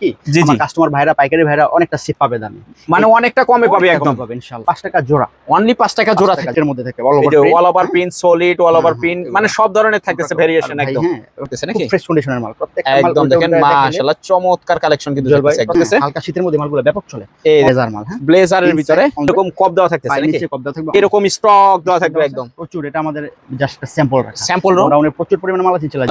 কি? জি, আমার জি। কাস্টমার ভাইরা পাইকারি ভাইরা অনেকটা সেফ পাবে দামে। মানে অনেকটা কমে পাবে একদম। পাবে ইনশাআল্লাহ 5 টাকা জোড়া। অনলি পাঁচ টাকা জোড়া থাকে। টাকার মধ্যে থাকে অল ওভার যে all over print solid all over print মানে সব ধরনের থাকতেছে ভেরিয়েশন একদম। নাকি? ফ্রেশ কন্ডিশনের মাল। প্রত্যেকটা একদম দেখেন মাশাআল্লাহ চমৎকার কালেকশন কিন্তু থাকতেছে হালকা শীতের মধ্যে মালগুলো ব্যাপক চলে। এই মাল হ্যাঁ? ব্লেজারের ভিতরে এরকম কপ দেওয়া থাকতেছে নাকি? কপ দেওয়া থাকবে এরকম স্টক দেওয়া থাকবে একদম। প্রচুর এটা আমাদের জাস্ট স্যাম্পল রাখা। স্যাম্পল রো প্রচুর পরিমাণে মাল আছে চলে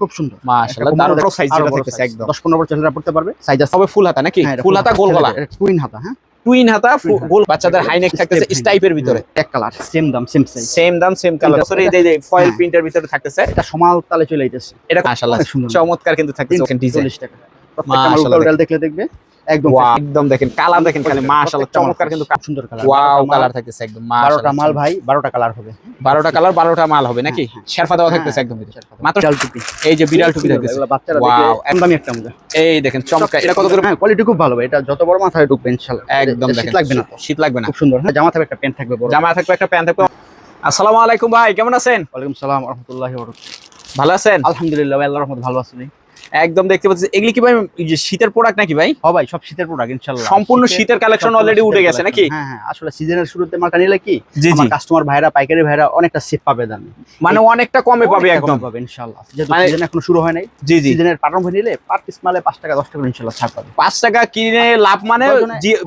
খুব সুন্দর। মাশাআল্লাহ একটা সাইজ আরও যেটা বড় থাকতেছে একদম। 10 15 বছর পড়তে পারবে? সাইজ আছে। তবে ফুল হাতা নাকি? হ্যাঁ, ফুল হাতা গোল গলা। টুইন হাতা হ্যাঁ? টুইন হাতা। গোল বাচ্চাদের হাইনেক থাকতেছে স্টাইপের ভিতরে। এক কালার সেম দাম সেম সাইজ সেম দাম সেম কালার সরি এই যে ফয়েল হ্যাঁ। প্রিন্টের ভিতরে থাকতেছে। এটা সমাল তালে চলে আইতেছে। এটা মাশাআল্লাহ চমৎকার কিন্তু থাকতেছে। ওখানে ডিজাইন 40 টাকা। প্রত্যেকটা মাল দেখলে দেখবে। একদম একদম দেখেন কালার দেখেন খালি মাশাআল্লাহ চমৎকার কিন্তু সুন্দর কালার ওয়াও কালার থাকতেছে একদম 12টা মাল ভাই 12টা কালার হবে। 12টা কালার 12টা মাল হবে নাকি? হ্যাঁ, হ্যাঁ। শেরফা দেওয়া থাকতেছে হ্যাঁ, একদম মাত্র চাল টুপি। এই যে বিড়াল টুপি থাকতেছে বাচ্চারা একটা মজা এই দেখেন চমৎকার। এটা কত করে হ্যাঁ কোয়ালিটি খুব ভালো ভাই এটা যত বড় মাথায় ঢুকবে ইনশাআল্লাহ। একদম দেখেন শীত লাগবে না শীত লাগবে না। খুব সুন্দর হ্যাঁ জামা থাকবে একটা প্যান্ট থাকবে বড়। জামা থাকবে একটা প্যান্ট থাকবে। আসসালামু আলাইকুম ভাই কেমন আছেন? ওয়ালাইকুম সালাম ওয়া রাহমাতুল্লাহি ওয়া বারাকাতুহু। ভালো আছেন? আলহামদুলিল্লাহ ভাই আল্লাহর রহমতে ভালো আছি। একদম দেখতে পাচ্ছি। এগুলি কি ভাই শীতের প্রোডাক্ট নাকি ভাই? হ্যাঁ ভাই সব শীতের প্রোডাক্ট ইনশাআল্লাহ সম্পূর্ণ শীতের কালেকশন অলরেডি উঠে গেছে নাকি? হ্যাঁ হ্যাঁ আসলে সিজনের শুরুতে মালটা নিলে কি? আমার কাস্টমার ভাইরা পাইকারি ভাইরা অনেকটা সেফ পাবে দামে। মানে অনেকটা কমে পাবে একদম পাবে ইনশাআল্লাহ যেহেতু মানে- সিজন এখনও শুরু হয় নাই জি জি। সিজনের প্রারম্ভ নিলে পার পিস মালে 5 টাকা 10 টাকা করে ইনশাআল্লাহ ছাড় পাবে। পাঁচ টাকা কিনে লাভ মানে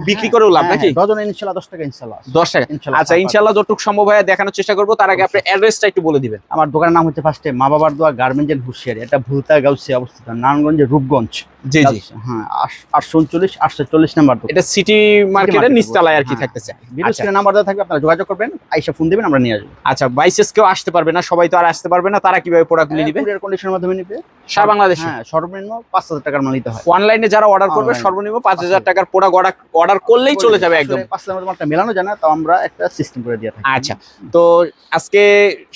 বিক্রি করেও লাভ হ্যাঁ, নাকি? হ্যাঁ, ডজনে ইনশাআল্লাহ 10 টাকা ইনশাআল্লাহ দশ টাকা। ইনশাআল্লাহ আচ্ছা। ইনশাল্লাহ যতটুকু সম্ভব হয় দেখানোর চেষ্টা করব। তার আগে আপনি অ্যাড্রেসটা একটু বলে দিবেন। আমার দোকানের নাম হচ্ছে ফার্স্টে মা বাবার দোয়া গার্মেন্টস এন্ড হুশিয়ারি। এটা ভুলতা গাউসে অবস্থিত। নারায়ণগঞ্জের রূপগঞ্জ। জি জি। হ্যাঁ আটশো উনচল্লিশ আটশো চল্লিশ নাম্বার এটা সিটি মার্কেটের নিচতলায় আর কি হ্যাঁ। থাকতেছে। ভিডিও আচ্ছা। নাম্বার দেওয়া থাকবে আপনারা যোগাযোগ করবেন আইসা ফোন দিবেন আমরা নিয়ে আসব। আচ্ছা বাইসেস কেউ আসতে পারবে না সবাই তো আর আসতে পারবে না তারা কীভাবে প্রোডাক্টগুলি নিবে? কুরিয়ার কন্ডিশনের মাধ্যমে নিবে। সারা বাংলাদেশে? হ্যাঁ সর্বনিম্ন পাঁচ হাজার টাকার মাল নিতে হয়। অনলাইনে যারা অর্ডার করবে সর্বনিম্ন পাঁচ হাজার টাকার প্রোডাক্ট অর্ডার অর্ডার করলেই চলে যাবে একদম। পাঁচ হাজার মালটা মেলানো যায় না তাও আমরা একটা সিস্টেম করে দিয়ে থাকি। আচ্ছা তো আজকে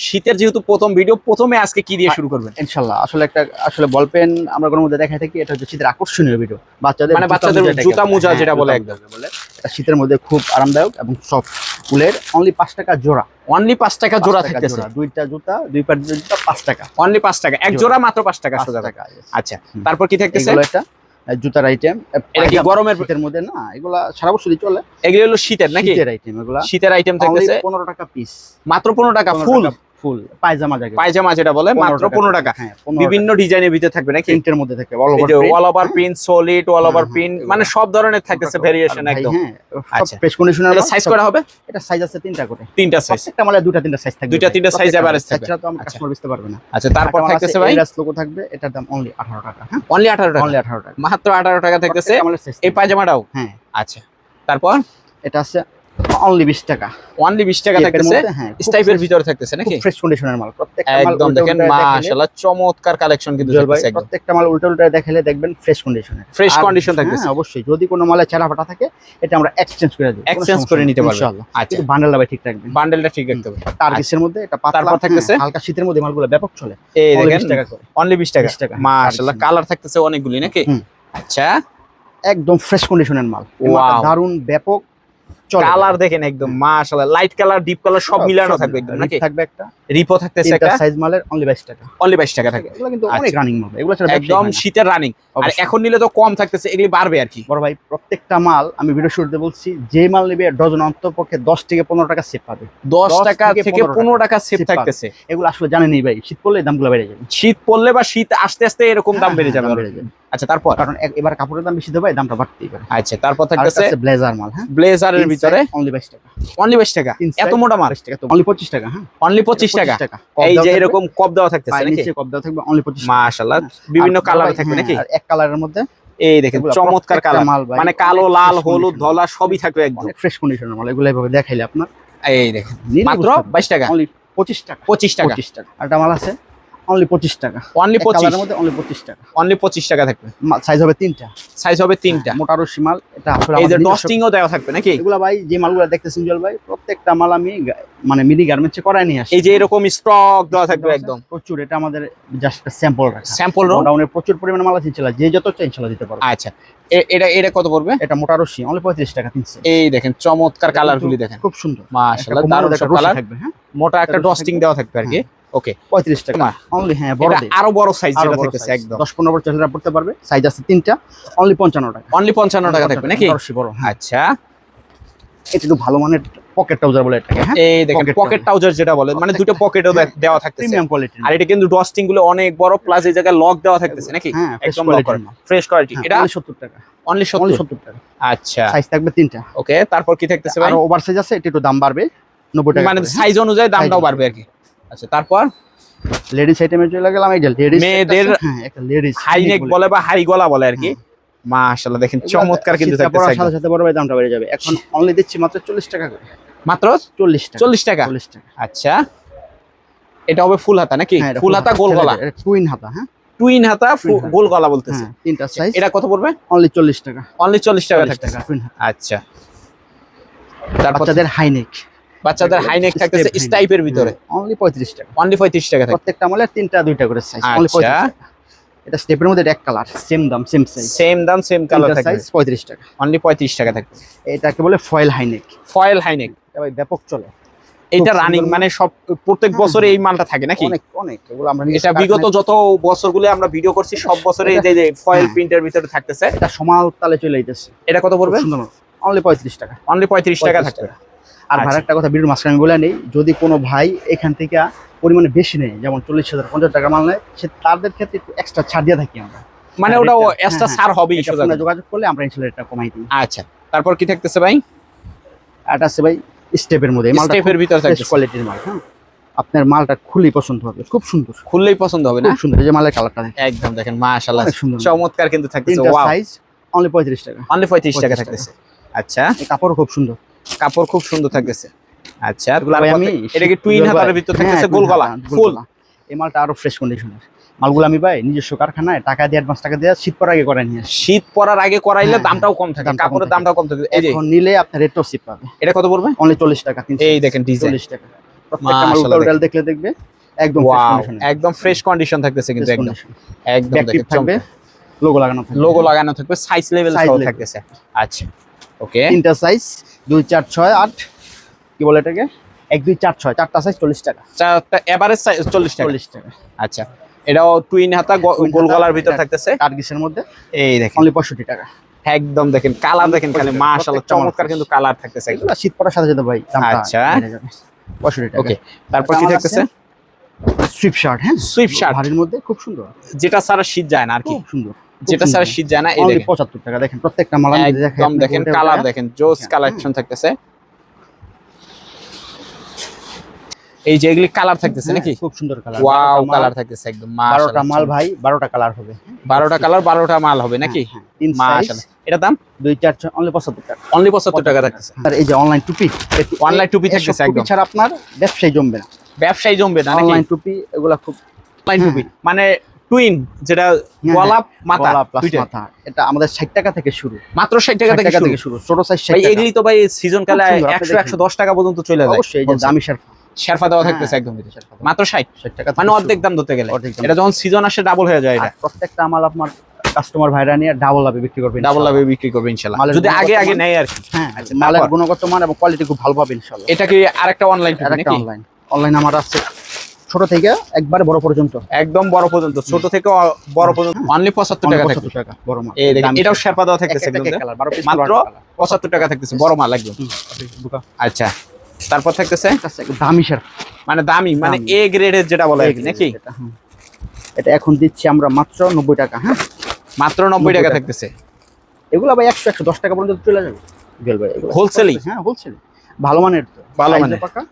শীতের যেহেতু প্রথম ভিডিও প্রথমে আজকে কি দিয়ে শুরু করবেন? ইনশাল্লাহ আসলে একটা আসলে বল পেন আমরা কোনো মধ্যে দেখাই থাকি এটা হচ্ছে শীতের আকর্ষণীয় ভিডিও বাচ্চাদের মানে বাচ্চাদের জুতা মোজা হ্যাঁ, যেটা বলে একদম। বলে। এটা শীতের মধ্যে খুব আরামদায়ক এবং সফট উলের অনলি পাঁচ টাকা জোড়া। অনলি পাঁচ টাকা জোড়া থাকতেছে। দুইটা জুতা দুই পার জুতা পাঁচ টাকা। অনলি পাঁচ টাকা। এক জোড়া। মাত্র পাঁচ টাকা সোজা টাকা আচ্ছা তারপর কি থাকতেছে? এগুলো একটা জুতার আইটেম এটা কি গরমের শীতের মধ্যে না এগুলা সারা বছরই চলে। এগুলো হলো শীতের নাকি? শীতের আইটেম এগুলা। শীতের আইটেম থাকতেছে। পনেরো টাকা পিস মাত্র পনেরো টাকা ফুল। ফুল পায়জামা জায়গা পায়জামা যেটা বলে মাত্র পনেরো টাকা। হ্যাঁ বিভিন্ন ডিজাইনের ভিতরে থাকবে নাকি? প্রিন্টের মধ্যে থাকে all over all over print solid all over হ্যাঁ, প্রিন্ট মানে সব ধরনের থাকতেছে ভেরিয়েশন একদম। হ্যাঁ আচ্ছা। প্রেস কন্ডিশনার এটা সাইজ করা হবে? এটা সাইজ আছে তিনটা করে। তিনটা সাইজ প্রত্যেকটা মালে দুটা তিনটা সাইজ থাকবে দুইটা তিনটা size average থাকবে। সেটা তো আমরা আচ্ছা। কাস্টমার বুঝতে পারবে না। আচ্ছা তারপর থাকতেছে ভাই? এরাস লোগো থাকবে এটার দাম অনলি 18 টাকা হ্যাঁ? অনলি আঠারো টাকা? অনলি 18 টাকা। মাত্র আঠারো টাকা থাকতেছে? এই পায়জামাটাও? হ্যাঁ। আচ্ছা। তারপর? এটা আছে অনলি 20 টাকা। অনলি বিশ টাকা থাকতেছে? হ্যাঁ স্টাইপের ভিতরে থাকতেছে নাকি? ফ্রেশ কন্ডিশনের মাল। প্রত্যেকটা মাল একদম দেখেন চমৎকার কালেকশন কিন্তু থাকতেছে প্রত্যেকটা মাল উল্টে উল্টে দেখালে দেখবেন ফ্রেশ কন্ডিশনে ফ্রেশ কন্ডিশন থাকতেছে হ্যাঁ অবশ্যই। যদি কোনো মালে চেরা ফাটা থাকে এটা আমরা এক্সচেঞ্জ করে কোনো এক্সচেঞ্জ করে নিতে পারবে ইনশাআল্লাহ। আচ্ছা। বান্ডেলটা ভাই ঠিক রাখবেন। বান্ডেলটা ঠিক রাখতে হবে টার্গিসের মধ্যে এটা পাতলা তারপর থাকতেছে? হ্যাঁ, হালকা শীতের মধ্যে মালগুলো ব্যাপক চলে। এই দেখেন 20 অনলি বিশ টাকা। 20 টাকা মাশাআল্লাহ কালার থাকতেছে অনেকগুলি নাকি? আচ্ছা। একদম ফ্রেশ কন্ডিশনের মাল. দারুণ ব্যাপক কালার দেখেন একদম মাশাআল্লাহ লাইট কালার ডিপ কালার সব মিলানো থাকবে একদম নাকি? থাকবে একটা। রিপো থাকতেছে একটা? সাইজ মালের অনলি 22 টাকা। অনলি বাইশ টাকা থাকে এগুলো কিন্তু আচ্ছা। অনেক রানিং মাল। এগুলো ছাড়া একদম শীতের রানিং আর এখন নিলে তো কম থাকতেছে এগুলি বাড়বে আর কি। বড় ভাই প্রত্যেকটা মাল আমি ভিডিও শুরুতে বলছি যে মাল নেবে ডজন অন্তপক্ষে 10 থেকে 15 টাকা সেভ পাবে। দশ 10 টাকা থেকে থেকে 15 পনেরো টাকা সেভ থাকতেছে। এগুলো আসলে জানেনই ভাই শীত পড়লে দামগুলো বেড়ে যাবে। শীত পড়লে বা শীত আস্তে আস্তে এরকম দাম হ্যাঁ, বেড়ে হ্যাঁ, দাম বেড়ে যাবে। আচ্ছা তারপর? কারণ এবার কাপড়ের দাম বেশি দেবে দামটা বাড়তেই পারে। আচ্ছা তারপর থাকতেছে ব্লেজার মাল হ্যাঁ? ব্লেজারের ভিতরে? অনলি 22 টাকা। অনলি বাইশ টাকা? এত মোটা মাল? 22 টাকা তো অনলি 25 টাকা হ্যাঁ? অনলি 25 টাকা? এই যে এরকম কপ দেওয়া থাকতেছে নাকি? নিচে কপ দেওয়া থাকবে অনলি 25 মাশাআল্লাহ হ্যাঁ। বিভিন্ন কালার থাকবে হ্যাঁ, নাকি? আর এক কালারের মধ্যে। এই দেখেন চমৎকার কালার। মাল ভাই, মানে কালো লাল হলুদ ধলা সবই থাকবে একদম। ফ্রেশ কন্ডিশনের মাল এগুলো এভাবে দেখাইলে আপনার। এই দেখেন মাত্র বাইশ টাকা? অনলি 25 টাকা। পঁচিশ টাকা। 25 টাকা। আর একটা মাল আছে অনলি 25 টাকা। অনলি এক পঁচিশ? কালারের মধ্যে অনলি 25 টাকা। অনলি পঁচিশ টাকা থাকবে। সাইজ হবে তিনটা। সাইজ হবে তিনটা। মোটা রশি মাল এটা আসলে এই যে ডস্টিংও দেওয়া থাকবে নাকি? এগুলা ভাই যে মালগুলো দেখতেছেন জল ভাই প্রত্যেকটা মাল আমি মানে মিডি গার্মেন্টসে করায় নিয়ে আসি। এই যে এরকম স্টক দেওয়া থাকবে একদম। প্রচুর এটা আমাদের জাস্ট স্যাম্পল রাখা। স্যাম্পল রো গোডাউনে প্রচুর পরিমাণে মাল আছে ইনশাআল্লাহ যে যত চাই ইনশাআল্লাহ দিতে পারব আচ্ছা এটা এটা কত পড়বে? এটা মোটা রশি অনলি 35 টাকা তিনশো এই দেখেন চমৎকার কালার গুলি দেখেন। খুব সুন্দর। মাশাআল্লাহ দারুণ কালার থাকবে হ্যাঁ? মোটা একটা ডস্টিং দেওয়া থাকবে আর কি। ওকে পঁয়ত্রিশ টাকা। অনলি হ্যাঁ বড় আরও বড় সাইজ যেটা থাকতেছে একদম। দশ পনেরো পড়তে পারবে সাইজ আছে তিনটা অনলি পঞ্চান্ন টাকা। অনলি পঞ্চান্ন টাকা থাকবে নাকি? বড়। হ্যাঁ আচ্ছা। এটা একটু ভালো মানের পকেট ট্রাউজার বলে এটাকে হ্যাঁ? এই দেখেন পকেট ট্রাউজার যেটা বলে মানে দুটো পকেটও হ্যাঁ, দেওয়া থাকতেছে। প্রিমিয়াম কোয়ালিটি আর এটা কিন্তু ডস্টিংগুলো অনেক বড় প্লাস এই জায়গায় লক দেওয়া থাকতেছে নাকি? হ্যাঁ একদম লক করা। ফ্রেশ কোয়ালিটি এটা এটা সত্তর টাকা। অনলি অনলি 70 সত্তর টাকা। আচ্ছা। সাইজ থাকবে তিনটা। ওকে তারপর কি থাকতেছে ভাই? আর আছে এটা একটু দাম বাড়বে নব্বই টাকা মানে সাইজ অনুযায়ী দামটাও বাড়বে আর কি। আচ্ছা তারপর? লেডিস আইটেমে চলে গেলাম এই যে লেডিস মেয়েদের- হ্যাঁ একটা লেডিস হাই নেক বলে বা হাই গলা বলে আর কি। মাশাআল্লাহ দেখেন চমৎকার কিন্তু থাকতেছে সাথে। সাথে বড় ভাই দামটা বেড়ে যাবে। এখন অনলি দিচ্ছি মাত্র চল্লিশ টাকা করে। মাত্র চল্লিশ টাকা। চল্লিশ টাকা? চল্লিশ টাকা। আচ্ছা। এটা হবে ফুল হাতা নাকি? হ্যাঁ, ফুল হাতা গোল গলা? টুইন হাতা হ্যাঁ? টুইন হাতা। গোল গলা বলতেছে। হ্যাঁ তিনটা সাইজ এটা কত পড়বে? অনলি চল্লিশ টাকা। অনলি চল্লিশ টাকা চল্লিশ থাকতেছে। টাকা আচ্ছা। তারপর তাদের হাই হাইনেক বাচ্চাদের হাই নেক থাকতেছে স্টাইপের ভিতরে। অনলি পঁয়ত্রিশ টাকা। অনলি পঁয়ত্রিশ টাকা থাকবে। প্রত্যেকটা আমলে তিনটা দুইটা করে সাইজ অনলি আচ্ছা। পঁয়ত্রিশ টাকা। এটা স্টেপের মধ্যে এক কালার সেম দাম সেম সাইজ সেম দাম সেম কালার থাকবে। সাইজ পঁয়ত্রিশ টাকা। অনলি পঁয়ত্রিশ টাকা থাকবে। এটাকে বলে foil high neck foil high neck ভাই ব্যাপক চলে। এটা রানিং মানে সব প্রত্যেক হ্যাঁ, বছরে এই মালটা থাকে নাকি? অনেক অনেক। এগুলো আমরা এটা বিগত যত বছরগুলো আমরা ভিডিও করছি সব বছরে এই যে ফয়েল হ্যাঁ। প্রিন্টের ভিতরে থাকতেছে। এটা সমাল তালে চলে যেতেছে এটা কত পড়বে? অনলি পঁয়ত্রিশ টাকা। অনলি পঁয়ত্রিশ টাকা 35 থাকবে। আর আচ্ছা। ভাড়া একটা কথা ভিডিওর মাঝখানে বলে নেই যদি কোনো ভাই এখান থেকে পরিমাণে বেশি নেই যেমন চল্লিশ হাজার পঞ্চাশ টাকা মাল নেয় সে তাদের ক্ষেত্রে একটু এক্সট্রা ছাড় দিয়ে থাকি আমরা। মানে ওটা এক্সট্রা সার কথা। যোগাযোগ করলে আমরা ইনশাল্লাহ এটা কমাই দিই। আচ্ছা তারপর কি থাকতেছে ভাই? এটা আছে ভাই স্টেপের মধ্যে স্টেপের ভিতরে থাকতেছে। কোয়ালিটির মাল হ্যাঁ। আপনার মালটা খুলই পছন্দ হবে খুব সুন্দর। খুললেই পছন্দ হবে না? সুন্দর এই যে মালের কালারটা একদম দেখেন মাশাআল্লাহ। সুন্দর। চমৎকার কিন্তু থাকতেছে ওয়াও সাইজ অনলি পঁয়ত্রিশ টাকা। অনলি পঁয়ত্রিশ টাকা 35 থাকতেছে। আচ্ছা। এই কাপড়ও খুব সুন্দর। কাপড় খুব সুন্দর থাকতেছে। আচ্ছা আমি এটা কি টুইন হাতার ভিতর হ্যাঁ, থাকতেছে গোল গলা ফুল। এই মালটা আরও ফ্রেশ কন্ডিশনের মালগুলো আমি ভাই নিজস্ব কারখানায় টাকা দিয়ে অ্যাডভান্স টাকা দিয়ে শীত পর আগে করে নিয়ে শীত পড়ার আগে করাইলে হ্যাঁ, দামটাও কম থাকে কাপড়ের দামটাও কম থাকে। এই যে নিলে আপনার রেটও সিপ পাবে। এটা কত পড়বে? অনলি চল্লিশ টাকা তিনশো এই দেখেন ডিজাইন টাকা। প্রত্যেকটা মাল দেখলে দেখবে একদম একদম ফ্রেশ কন্ডিশন থাকতেছে কিন্তু একদম। একদম থাকবে লোগো লাগানো থাকবে। লোগো লাগানো থাকবে সাইজ লেভেল সহ থাকতেছে। আচ্ছা। ওকে। তিনটা সাইজ দুই চার ছয় আট। কি বলে এটাকে? এক দুই চার ছয় চারটা সাইজ চল্লিশ টাকা। চারটা এভারেজ সাইজ চল্লিশ টাকা। চল্লিশ টাকা। আচ্ছা এটাও টুইন হাতা গোল গলার ভিতর এটা- থাকতেছে। কার্গিসের মধ্যে। এই দেখেন। অনলি পঁয়ষট্টি টাকা। একদম দেখেন কালার দেখেন খালি মাশাআল্লাহ চমৎকার কিন্তু কালার থাকতেছে এগুলো শীত পড়ার সাথে সাথে ভাই আচ্ছা। বেড়ে যাবে। পঁয়ষট্টি টাকা। ওকে তারপর কি থাকতেছে? সুইপ শার্ট হ্যাঁ? সুইপ শার্ট ভারীর মধ্যে খুব সুন্দর। যেটা সারা শীত যায় না আর কি। খুব সুন্দর। যেটা। ছাড়া শীত যায় না এই দেখেন। 75 টাকা। দেখেন প্রত্যেকটা মাল আমি যদি একদম দেখেন কালার দেখেন জোস হ্যাঁ, কালেকশন থাকতেছে। এই যে এগুলি কালার থাকতেছে হ্যাঁ, নাকি? খুব সুন্দর কালার। ওয়াও কালার থাকতেছে একদম বারোটা মাল ভাই বারোটা কালার হবে। বারোটা কালার বারোটা মাল হবে নাকি? হ্যাঁ, হ্যাঁ, মাশাআল্লাহ। এটা দাম? দুই চার ছয় অনলি পঁচাত্তর টাকা। অনলি পঁচাত্তর টাকা থাকতেছে। আর এই যে অনলাইন টুপি Online টুপি থাকতেছে একদম। ছাড়া আপনার ব্যবসায় জমবে না। ব্যবসায়ী জমবে না নাকি? অনলাইন টুপি এগুলা খুব অনলাইন হ্যাঁ। টুপি। মানে টুইন যেটা হ্যাঁ, গলা মাথা গলা plus দুইটাই। মাথা এটা আমাদের ষাট টাকা থেকে শুরু। মাত্র ষাট টাকা থেকে থেকে শুরু ছোট সাইজ ষাট ভাই টাকা। এগুলি তো ভাই সিজন কালে খুব সুন্দর, আপনি একশো দেখেন। একশো দশ টাকা পর্যন্ত চলে যায়। অবশ্যই যে দামি শেরফা। শেরফা দেওয়া হ্যাঁ, থাকতেছে একদম মাত্র ষাট। ষাট টাকা মানে অর্ধেক দাম ধরতে গেলে। এটা যখন সিজন আসে ডাবল হয়ে যায় এটা। প্রত্যেকটা মাল আপনার কাস্টমার ভাইরা নিয়ে ডাবল লাভে বিক্রি করবে ডাবল ইনশাআল্লাহ। লাভে বিক্রি করবে ইনশাল্লাহ। যদি আগে আগে নেয় আর কি। হ্যাঁ আচ্ছা, মালের গুণগত মান এবং কোয়ালিটি খুব ভালো পাবে ইনশাআল্লাহ এটা কি আরেকটা অনলাইন একটা অনলাইন অনলাইন আমার আছে ছোট থেকে একবার বড় পর্যন্ত। একদম বড় পর্যন্ত ছোট থেকে বড় পর্যন্ত। অনলি পঁচাত্তর টাকা থাকবে 75 টাকা বড় মাল। এই দেখেন এটাও। শেরপা দেওয়া থাকতেছে একটা কালার, 12 পিস মাত্র বারোটা কালার। পঁচাত্তর টাকা থাকতেছে বড় মাল একদম। আচ্ছা তারপর থাকতেছে? দামি শেরফা মানে দামি মানে। এ গ্রেডের যেটা বলা কি নাকি? এটা, এটা এখন দিচ্ছি আমরা মাত্র নব্বই টাকা হ্যাঁ? মাত্র নব্বই 90 টাকা। থাকতেছে। এগুলো ভাই একশো একশো দশ টাকা পর্যন্ত চলে যাবে। গেল ভাই এগুলো হ্যাঁ হোলসেল ভালো মানের তো। ভালো মানের। পাকা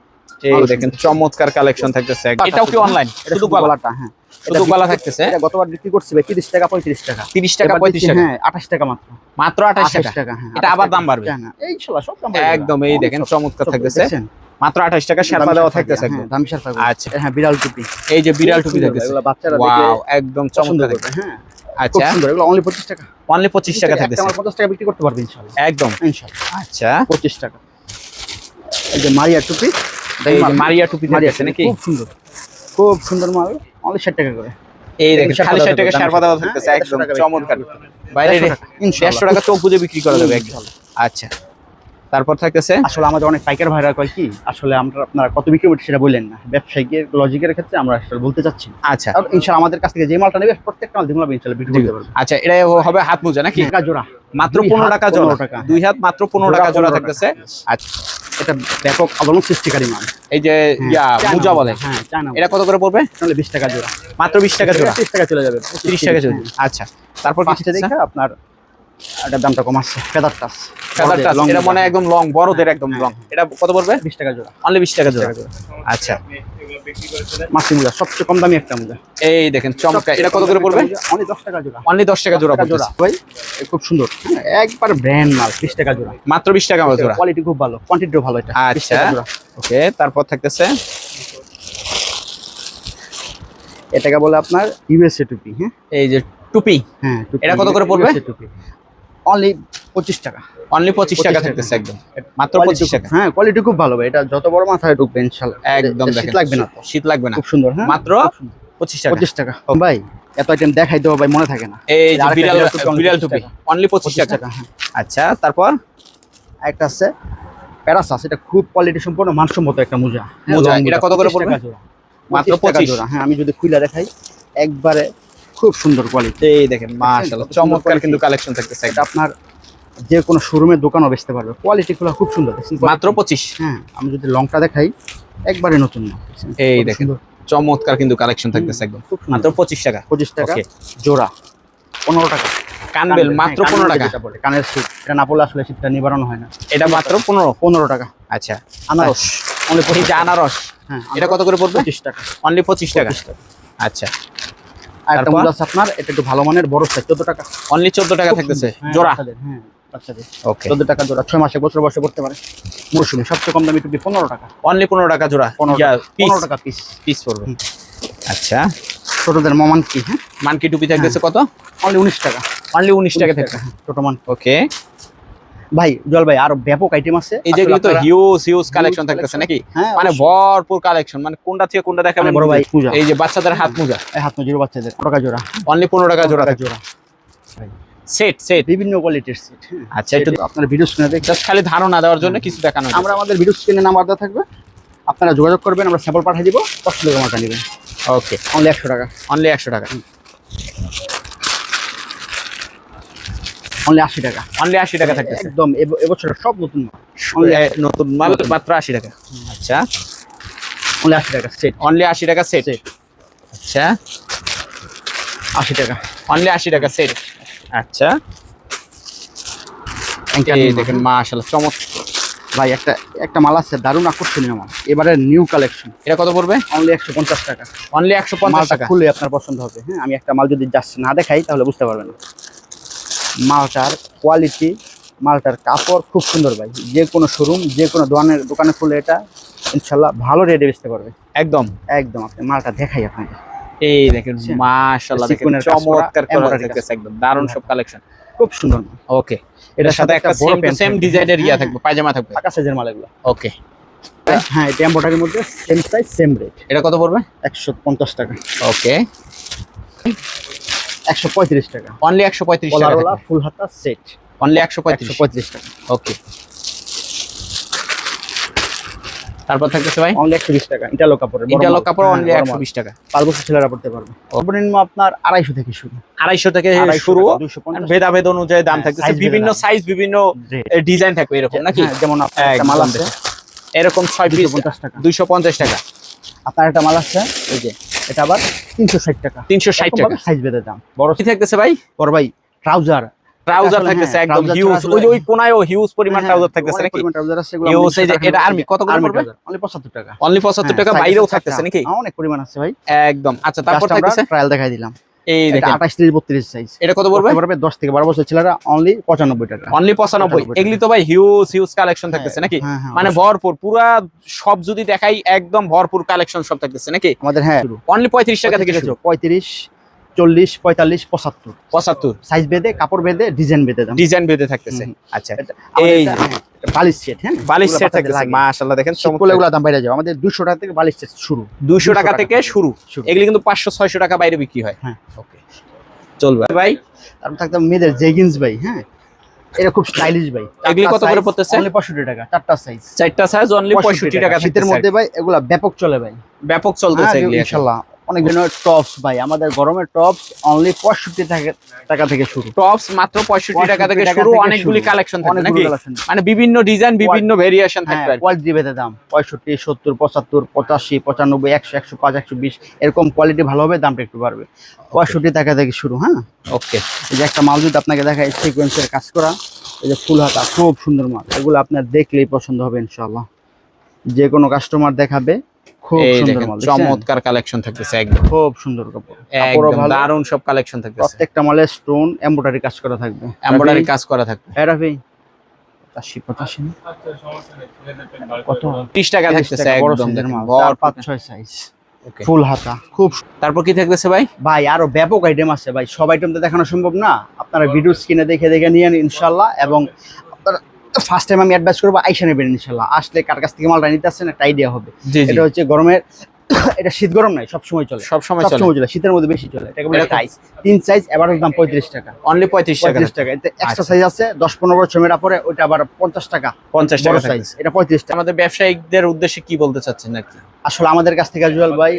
এই দেখেন চমৎকার কালেকশন থাকতেছে এটাও কি অনলাইন শুধু গলাটা হ্যাঁ। শুধু গলা থাকতেছে? এটা গতবার বিক্রি করছি ভাই তিরিশ টাকা পঁয়ত্রিশ টাকা। তিরিশ টাকা এবার পঁয়ত্রিশ দিচ্ছি, টাকা? হ্যাঁ আঠাশ টাকা মাত্র। মাত্র আঠাশ টাকা? টাকা হ্যাঁ এটা আবার দাম বাড়বে? হ্যাঁ, এই ইনশাআল্লাহ সব দাম। একদম এই দেখেন চমৎকার থাকতেছে। মাত্র আঠাশ টাকা শেরপা দেওয়া থাকতেছে একদম হ্যাঁ, দামি শেরফা গুলো। আচ্ছা। হ্যাঁ বিড়াল টুপি। এই যে বিড়াল টুপি থাকতেছে এগুলো বাচ্চারা ওয়াও একদম চমৎকার। হ্যাঁ। আচ্ছা। সুন্দর এগুলো অনলি পঁচিশ টাকা। অনলি পঁচিশ টাকা থাকতেছে। আমার পঞ্চাশ টাকা বিক্রি করতে পারবে ইনশাআল্লাহ একদম। ইনশাআল্লাহ আচ্ছা। পঁচিশ টাকা। এই যে মারিয়া টুপি এই মারিয়া টুপি মারিয়া আছে নাকি? খুব সুন্দর। খুব সুন্দর মাল। অনলি ষাট টাকা করে। এই দেখেন খালি ষাট টাকা শেয়ার পাতা হ্যাঁ, একদম চমৎকার। বাইরে। দেড়শো টাকা। চোখ বুঝে বিক্রি করা যাবে একদম। আচ্ছা। তারপর থাকতেছে? আসলে আমাদের অনেক পাইকার ভাইরা কয় কি আসলে আমরা আপনারা কত বিক্রি করতে সেটা বললেন না। ব্যবসায়িকের লজিকের ক্ষেত্রে আমরা আসলে বলতে চাচ্ছি আচ্ছা। ইনশাআল্লাহ আমাদের কাছ থেকে যে মালটা নেবে প্রত্যেকটা মাল দিমলা ইনশাআল্লাহ বিক্রি করতে পারবে। আচ্ছা এটা হবে হাত মোজা নাকি? টাকা জোড়া। মাত্র পনেরো টাকা জোড়া। টাকা। দুই হাত মাত্র পনেরো টাকা জোড়া থাকতেছে। আচ্ছা। এটা ব্যাপক আলোড়ন সৃষ্টিকারী মাল। এই যে ইয়া মোজা বলে। হ্যাঁ এটা কত করে পড়বে? তাহলে বিশ টাকা জোড়া। মাত্র বিশ টাকা জোড়া। তিরিশ টাকা চলে যাবে। তিরিশ টাকা জোড়া আচ্ছা। তারপর কি পাঁচটা দেখে আপনার এটার দামটা কম আসছে ফেদার টাচ Feather touch, এটা মনে একদম লং বড়দের একদম লং এটা কত পড়বে? বিশ টাকা জোড়া। অনলি বিশ টাকা জোড়া। আচ্ছা। মাসি মুজা সবচেয়ে কম দামি একটা মুজা এই দেখেন চমৎকার। এটা কত করে পড়বে? অনেক দশ টাকা জোড়া। অনলি দশ টাকা জোড়া জোড়া। ভাই খুব সুন্দর। হ্যাঁ, একবার ব্র্যান্ড মাল বিশ টাকা জোড়া। মাত্র বিশ টাকা জোড়া। কোয়ালিটি খুব ভালো কোয়ান্টিটিও ভালো এটা। আচ্ছা। ওকে তারপর থাকতেছে? এটাকে বলে আপনার ইউএসএ টুপি হ্যাঁ? এই যে টুপি। হ্যাঁ এটা কত করে পড়বে? অনলি পঁচিশ টাকা। অনলি পঁচিশ টাকা থাকতেছে একদম। মাত্র পঁচিশ টাকা। হ্যাঁ কোয়ালিটি খুব ভালো ভাই। এটা যত বড় মাথায় ঢুকবে ইনশাল্লাহ একদম শীত লাগবে না শীত লাগবে না। খুব সুন্দর হ্যাঁ? মাত্র পঁচিশ টাকা। পঁচিশ টাকা। ভাই এত আইটেম দেখাই দেবো ভাই মনে থাকে না। এই বিড়াল বিড়াল টুপি only বিড়াল 25 টুপি। টাকা। অনলি পঁচিশ পঁচিশ টাকা। হ্যাঁ। আচ্ছা তারপর? একটা আছে প্যারাসাস এটা খুব কোয়ালিটি সম্পন্ন মানসম্মত একটা মোজা। মোজা, এটা কত করে 25 পড়বে? মাত্র 25 টাকা জোড়া হ্যাঁ আমি যদি খুলে দেখাই একবারে খুব সুন্দর কোয়ালিটি এই দেখেন মাশাআল্লাহ চমৎকার কিন্তু কালেকশন থাকতেছে এটা আপনার যে কোনো শোরুমের দোকানও বেচতে পারবে। কোয়ালিটি গুলো খুব সুন্দর মাত্র পঁচিশ। হ্যাঁ আমি যদি লংটা দেখাই একবারে নতুন না এই দেখেন চমৎকার কিন্তু কালেকশন থাকতেছে একদম। মাত্র পঁচিশ টাকা। পঁচিশ টাকা জোড়া পনেরো টাকা। কানবেল কানের- মাত্র হ্যাঁ, পনেরো টাকা। কানের শীত এটা না পড়লে আসলে শীতটা নিবারণ হয় না। এটা মাত্র পনেরো। পনেরো টাকা। আচ্ছা। আনারস অনলি এই যে আনারস হ্যাঁ এটা কত করে পড়বে? পঁচিশ টাকা। অনলি পঁচিশ 25 টাকা। আচ্ছা। আর একটা? আছে আপনার এটা একটু ভালো মানের বড় সাইজ চোদ্দ টাকা। অনলি চোদ্দ টাকা থাকতেছে। হ্যাঁ, জোড়া? হ্যাঁ বাচ্চাদের। ওকে চোদ্দ টাকা জোড়া ছয় মাসে বছর বয়সে পড়তে পারে। মৌসুমি সবচেয়ে কম দামি টুপি পনেরো টাকা। অনলি পনেরো টাকা জোড়া। পনেরো ইয়া, টাকা পিস piece পড়বে। আচ্ছা। ছোটদের মমান কি হ্যাঁ? মানকি টুপি থাকতেছে কত? অনলি উনিশ টাকা। অনলি উনিশ টাকা থাকবে হ্যাঁ, ছোট মান। ওকে ভাই জল ভাই আরও ব্যাপক আইটেম আছে। এই যেগুলো তো হিউজ হিউজ কালেকশন থাকতেছে নাকি? হ্যাঁ মানে ভরপুর কালেকশন মানে কোনটা থেকে কোনটা দেখাবেন? মানে বড় ভাই পূজা। এই যে বাচ্চাদের হাত মোজা এই হাত মজুর বাচ্চাদের টাকা জোড়া। অনলি পনেরো টাকা জোড়া জোড়া। সেট সেট বিভিন্ন কোয়ালিটির সেট আচ্ছা একটু আপনার ভিডিও স্ক্রিনে দেখতে জাস্ট খালি ধারণা দেওয়ার জন্য কিছু দেখানো আমরা আমাদের ভিডিও স্ক্রিনে নাম্বার দেওয়া থাকবে। আপনারা যোগাযোগ করবেন আমরা স্যাম্পল পাঠিয়ে দিব কষ্ট টাকা মাথা নেবেন। ওকে অনলি একশো টাকা। অনলি একশো টাকা। অনলি আশি টাকা। অনলি আশি টাকা থাকতেছে। একদম এবছর সব নতুন নতুন মাল মাত্র আশি টাকা। আচ্ছা। অনলি আশি টাকা সেট অনলি আশি টাকা সেট। আচ্ছা। আশি টাকা। অনলি আশি টাকা সেট আচ্ছা। দেখেন মাশাআল্লাহ ভাই একটা একটা মাল আছে দারুণ আকর্ষণীয় মাল। এবারে নিউ কালেকশন এটা কত পড়বে? অনলি একশো পঞ্চাশ টাকা। অনলি একশো পঞ্চাশ টাকা। খুলে আপনার পছন্দ হবে। হ্যাঁ আমি একটা মাল যদি জাস্ট না দেখাই তাহলে বুঝতে পারবেন না। মালটার কোয়ালিটি মালটার কাপড় খুব সুন্দর ভাই। যে কোনো শোরুম যে কোনো দোকানের দোকানে খুলে এটা ইনশাল্লাহ ভালো রেটে বেচতে পারবে। একদম। একদম আপনি মালটা দেখাই আপনাকে। এই দেখেন আচ্ছা। মাশাআল্লাহ দেখেন চমৎকার করা থাকতেছে একদম দারুণ সব কালেকশন খুব সুন্দর। ওকে এটার সাথে একটা সেম টু সেম ডিজাইনের ইয়া থাকবে পায়জামা থাকবে। ফাঁকা সাইজের মাল এগুলো। ওকে হ্যাঁ এটা এম্বোটারির মধ্যে সেম সাইজ সেম রেট এটা কত পড়বে? একশো পঞ্চাশ টাকা। ওকে একশো পঁয়ত্রিশ টাকা। অনলি একশো পঁয়ত্রিশ টাকা ফুল হাতা সেট অনলি একশো পঁয়ত্রিশ। পঁয়ত্রিশ টাকা। ওকে তারপর থাকতেছে ভাই? অনলি একশো বিশ টাকা। ইটালো কাপড়ের ইন্টারলক কাপড় হ্যাঁ, অনলি বড় একশো। বিশ টাকা। পাঁচ বছর ছেলেরা পড়তে পারবে। সর্বনিম্ন আপনার আড়াইশো থেকে শুরু। আড়াইশো থেকে শুরু। টাকা, 250 আর ভেদাভেদ অনুযায়ী দাম হ্যাঁ, থাকতেছে। বিভিন্ন সাইজ বিভিন্ন ডিজাইন থাকবে এরকম নাকি? হ্যাঁ, যেমন আপনার একটা মাল আছে। এরকম ছয় পিস 250 টাকা। দুইশো পঞ্চাশ টাকা। আপনার একটা মাল আছে এই যে এটা আবার তিনশো ষাট টাকা। তিনশো ষাট টাকা। সাইজ বেঁধে দাম। বড় কি থাকতেছে ভাই? বড় ভাই ট্রাউজার ট্রাউজার থাকতেছে হ্যাঁ, একদম হিউজ ওই যে ওই কোনায়ও হিউজ পরিমাণ হ্যাঁ, ট্রাউজার থাকতেছে নাকি? ট্রাউজার আছে এই যে এটা army, কত করে পড়বে? অনলি 75 টাকা। অনলি টাকা হ্যাঁ, বাইরেও থাকতেছে নাকি? হ্যাঁ, অনেক পরিমাণ আছে ভাই। একদম। আচ্ছা তারপর থাকতেছে? ট্রায়াল দেখাই দিলাম। এই দেখেন। 28 30 32 সাইজ এটা কত পড়বে? পড়বে? 10 থেকে 12 বছর ছেলেরা অনলি 95 টাকা। অনলি 95 এগুলি তো ভাই হিউজ হিউজ কালেকশন থাকতেছে নাকি? হ্যাঁ, হ্যাঁ, মানে ভরপুর পুরা সব যদি দেখাই একদম ভরপুর কালেকশন সব থাকতেছে নাকি? আমাদের হ্যাঁ। অনলি পঁয়ত্রিশ টাকা থেকে শুরু। 35 40 45 75 পঁচাত্তর। সাইজ বেঁধে কাপড় বেঁধে ডিজাইন বেঁধে ডিজাইন বেঁধে থাকতেছে। আচ্ছা। এই বালিশ সেট হ্যাঁ? বালিশ সেট থাকতেছে মাশাআল্লাহ দেখেন শীত এগুলো দাম বাইরে যাবে। আমাদের 200 টাকা থেকে বালিশ সেট শুরু। 200 টাকা টাকা থেকে শুরু। শুরু। এগুলি কিন্তু পাঁচশো ছয়শো টাকা বাইরে বিক্রি হয়। হ্যাঁ। ওকে চলবে। ভাই? তারপর থাকতে মেয়েদের জেগিন্স ভাই হ্যাঁ? এটা খুব স্টাইলিশ ভাই। এগুলি কত করে পড়তেছে? অনলি 65 টাকা চারটা সাইজ চারটা সাইজ অনলি পঁয়ষট্টি টাকা। শীতের মধ্যে ভাই এগুলা ব্যাপক চলে ভাই। ব্যাপক চলতেছে হ্যাঁ, এগুলি ইনশাআল্লাহ অনেক ধরনের টপস ভাই আমাদের গরমের টপস অনলি 65 টাকা থেকে শুরু। টপস মাত্র পঁয়ষট্টি টাকা থেকে শুরু অনেকগুলি কালেকশন থাকে। মানে বিভিন্ন ডিজাইন বিভিন্ন ভেরিয়েশন থাকবে হ্যাঁ আর কি। কোয়ালিটি ভেদে দাম। পঁয়ষট্টি সত্তর পঁচাত্তর পঁচাশি পঁচানব্বই একশো একশো পাঁচ একশো বিশ এরকম কোয়ালিটি ভালো হবে দামটা একটু বাড়বে। পঁয়ষট্টি টাকা থেকে শুরু হ্যাঁ? ওকে এই যে একটা মাল যদি আপনাকে দেখায় সিকোয়েন্সের কাজ করা এই যে ফুল হাতা খুব সুন্দর মাল। এগুলো আপনার দেখলেই পছন্দ হবে ইনশাল্লাহ যে কোনো কাস্টমার দেখাবে খুব এই দেখেন চমৎকার কালেকশন থাকতেছে একদম। খুব সুন্দর কাপড়। একদম ভালো। সব কালেকশন থাকতেছে। প্রত্যেকটা মালে স্টোন এমব্রয়ডারি কাজ করা থাকবে। এমব্রয়ডারি কাজ করা থাকবে। হ্যাঁ রাফি। পঁচাশি পঁচাশি না? কত? 30 টাকা 30 থাকতেছে টাকা, বড় একদম size এর দেখেন, মাল, ভরপুর। চার, পাঁচ ছয় সাইজ Okay. ফুল হাতা। খুব তারপর কি থাকতেছে ভাই? ভাই আরও ব্যাপক আইটেম আছে ভাই। সব আইটেম তো দেখানো সম্ভব না। আপনারা ভিডিও স্ক্রিনে দেখে দেখে নিয়ে ইনশাল্লাহ। এবং ফার্স্ট টাইম আমি অ্যাডভাইস করব আইসা নেবেন ইনশাল্লাহ। আসলে কার কাছ থেকে মালটা নিতে আসছেন একটা আইডিয়া হবে। এটা হচ্ছে গরমের এটা শীত গরম নাই সব সময় চলে। সব সময় চলে। শীতের মধ্যে বেশি চলে। এটাকে বলে সাইজ তিন সাইজ এভারেজ দাম পঁয়ত্রিশ টাকা। অনলি 35 টাকা। পঁয়ত্রিশ টাকা। এতে এক্সট্রা আচ্ছা। সাইজ আছে দশ পনেরো বছর মেয়েরা পরে ওইটা আবার পঞ্চাশ টাকা। 50 বড় টাকা সাইজ এটা পঁয়ত্রিশ টাকা। আমাদের ব্যবসায়িকদের উদ্দেশ্যে কি বলতে চাচ্ছেন নাকি? আসলে আমাদের কাছ থেকে জুয়েল ভাই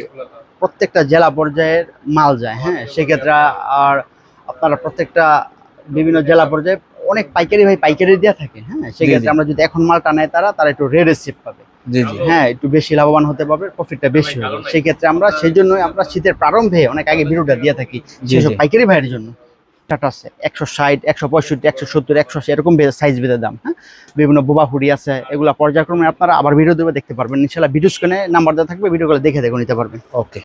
প্রত্যেকটা জেলা পর্যায়ের মাল যায় হ্যাঁ? সেক্ষেত্রে আর আপনারা প্রত্যেকটা বিভিন্ন জেলা পর্যায়ে অনেক পাইকারি ভাই পাইকারি দেওয়া থাকে হ্যাঁ? সেক্ষেত্রে আমরা যদি এখন মালটা নেয় তারা তারা একটু রেড রিসিভ পাবে। জি জি। হ্যাঁ একটু বেশি লাভবান হতে পারবে প্রফিটটা বেশি হবে। সেক্ষেত্রে আমরা সেই জন্যই আমরা শীতের প্রারম্ভে অনেক আগে ভিডিওটা দিয়ে থাকি সেসব পাইকারি ভাইয়ের জন্য। টাটা আছে একশো ষাট একশো পঁয়ষট্টি একশো সত্তর একশো আশি এরকম সাইজ বেঁধে দাম হ্যাঁ? বিভিন্ন বোবা হুডি আছে এগুলো পর্যায়ক্রমে আপনারা আবার ভিডিও দেবে দেখতে পারবেন। ইনশাল্লাহ ভিডিও স্ক্রিনে নাম্বার দেওয়া থাকবে ভিডিওগুলো দেখে দেখে নিতে পারবেন। ওকে